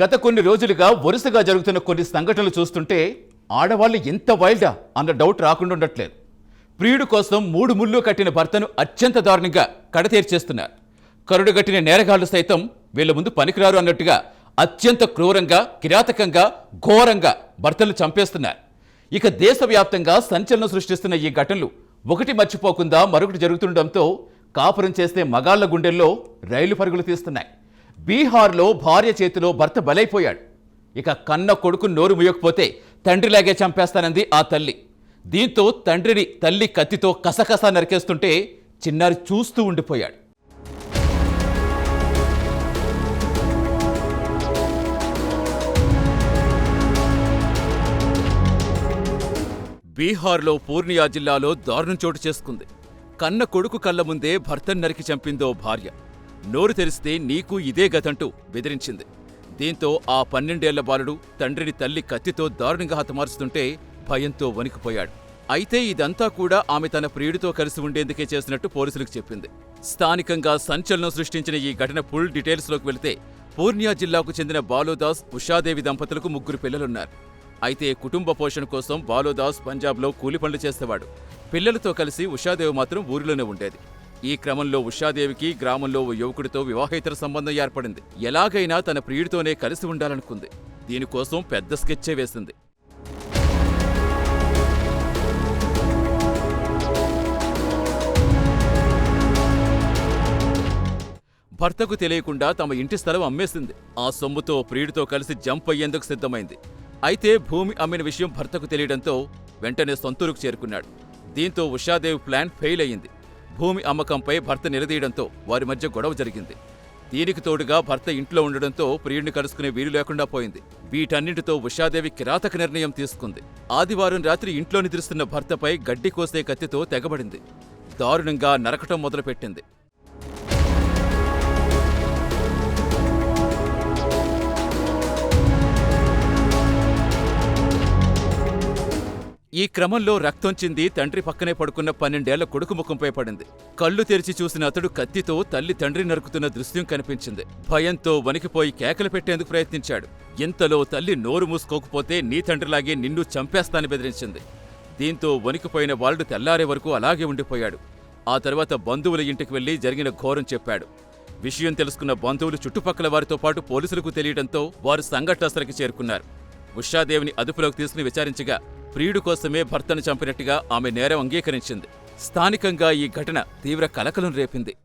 గత కొన్ని రోజులుగా వరుసగా జరుగుతున్న కొన్ని సంఘటనలు చూస్తుంటే ఆడవాళ్ళు ఎంత వైల్డా అన్న డౌట్ రాకుండా ఉండట్లేదు. ప్రియుడు కోసం మూడు ముళ్ళు కట్టిన భర్తను అత్యంత దారుణంగా కడతీర్చేస్తున్నారు. కరుడు కట్టిన నేరగాళ్ళు సైతం వీళ్ళ ముందు పనికిరారు అన్నట్టుగా అత్యంత క్రూరంగా కిరాతకంగా ఘోరంగా భర్తలు చంపేస్తున్నారు. ఇక దేశవ్యాప్తంగా సంచలనం సృష్టిస్తున్న ఈ ఘటనలు ఒకటి మర్చిపోకుండా మరొకటి జరుగుతుండటంతో కాపురం చేస్తే మగాళ్ళ గుండెల్లో రైలు పరుగులు తీస్తున్నాయి. బీహార్లో భార్య చేతిలో భర్త బలైపోయాడు. ఇక కన్న కొడుకు నోరు ముయ్యకపోతే తండ్రిలాగే చంపేస్తానంది ఆ తల్లి. దీంతో తండ్రిని తల్లి కత్తితో కసకస నరికేస్తుంటే చిన్నారి చూస్తూ ఉండిపోయాడు. బీహార్లో పూర్ణియా జిల్లాలో దారుణం చోటు చేసుకుంది. కన్న కొడుకు కళ్ళ ముందే భర్తను నరికి చంపిందో భార్య. నోరు తెరిస్తే నీకు ఇదే గతంటూ బెదిరించింది. దీంతో ఆ పన్నెండేళ్ళ బాలుడు తండ్రిని తల్లి కత్తితో దారుణంగా హతమారుస్తుంటే భయంతో వణికిపోయాడు. అయితే ఇదంతా కూడా ఆమె తన ప్రియుడితో కలిసి ఉండేందుకే చేసినట్టు పోలీసులకు చెప్పింది. స్థానికంగా సంచలనం సృష్టించిన ఈ ఘటన ఫుల్ డీటెయిల్స్లోకి వెళితే పూర్నియా జిల్లాకు చెందిన బాలోదాస్ ఉషాదేవి దంపతులకు ముగ్గురు పిల్లలున్నారు. అయితే కుటుంబ పోషణ కోసం బాలోదాస్ పంజాబ్లో కూలి పనులు చేసేవాడు. పిల్లలతో కలిసి ఉషాదేవి మాత్రం ఊరిలోనే ఉండేది. ఈ క్రమంలో ఉషాదేవికి గ్రామంలో ఓ యువకుడితో వివాహేతర సంబంధం ఏర్పడింది. ఎలాగైనా తన ప్రియుడితోనే కలిసి ఉండాలనుకుంది. దీనికోసం పెద్ద స్కెచ్చే వేసింది. భర్తకు తెలియకుండా తమ ఇంటి స్థలం అమ్మేసింది. ఆ సొమ్ముతో ప్రియుడితో కలిసి జంప్ అయ్యేందుకు సిద్ధమైంది. అయితే భూమి అమ్మిన విషయం భర్తకు తెలియడంతో వెంటనే సొంతూరుకు చేరుకున్నాడు. దీంతో ఉషాదేవి ప్లాన్ ఫెయిల్ అయ్యింది. భూమి అమ్మకంపై భర్త నిలదీయడంతో వారి మధ్య గొడవ జరిగింది. దీనికి తోడుగా భర్త ఇంట్లో ఉండడంతో ప్రియుడిని కలుసుకునే వీలు లేకుండా పోయింది. వీటన్నింటితో ఉషాదేవి కిరాతక నిర్ణయం తీసుకుంది. ఆదివారం రాత్రి ఇంట్లో నిద్రిస్తున్న భర్తపై గడ్డి కోసే కత్తితో తెగబడింది. దారుణంగా నరకటం మొదలుపెట్టింది. ఈ క్రమంలో రక్తొంచింది తండ్రి పక్కనే పడుకున్న పన్నెండేళ్ళ కొడుకు ముఖంపై పడింది. కళ్ళు తెరిచి చూసిన అతడు కత్తితో తల్లి తండ్రి నరుకుతున్న దృశ్యం కనిపించింది. భయంతో వణికిపోయి కేకలు పెట్టేందుకు ప్రయత్నించాడు. ఇంతలో తల్లి నోరు మూసుకోకపోతే నీ తండ్రిలాగే నిన్ను చంపేస్తాని బెదిరించింది. దీంతో వణికిపోయిన బాలుడు తెల్లారే వరకు అలాగే ఉండిపోయాడు. ఆ తర్వాత బంధువుల ఇంటికి వెళ్ళి జరిగిన ఘోరం చెప్పాడు. విషయం తెలుసుకున్న బంధువులు చుట్టుపక్కల వారితో పాటు పోలీసులకు తెలియడంతో వారు సంఘటనస్థలికి చేరుకున్నారు. ఉషాదేవిని అదుపులోకి తీసుకుని విచారించగా ప్రియుడు కోసమే భర్తను చంపినట్టుగా ఆమె నేరం అంగీకరించింది. స్థానికంగా ఈ ఘటన తీవ్ర కలకలం రేపింది.